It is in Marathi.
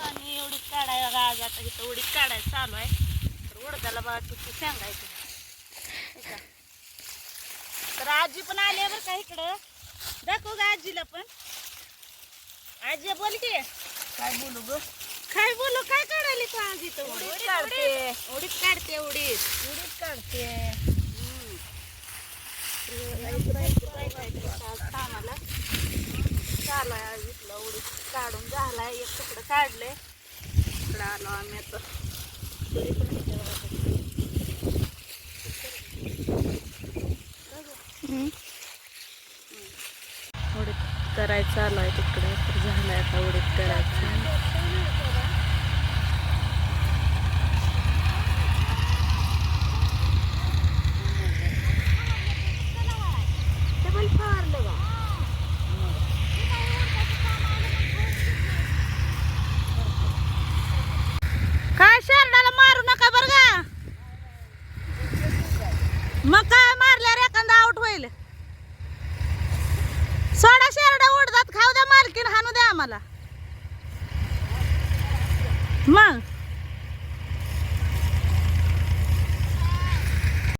आणि एवढीच काढाय आज आता इथं उडीत काढायचं चालू आहे. तर उडदाला बघा किती सांगायचं? तर आजी पण आली बरं का इकडं. दाखव का आजीला पण. आजी बोल की. काय बोलू ग? काय बोलू काय काढायली तू आज इथं? उडीद काढते. उडीद काढते उडीद उडीद काढते कामाला चालू आहे आज इथलं उडीद काढून झालाय. एक तुकडं काढले इकडं आलो आम्ही आता. करायचं चालू आहे तिकडे. तर झालंय आता उडीद करायचं डबल फारलं का काय शेरडाला मारू नका बर का मग काय मारल्यावर एखादा आउट होईल? सोडा शेरडा उडतात खाऊ द्या मालकीन हाणू द्या आम्हाला. मग?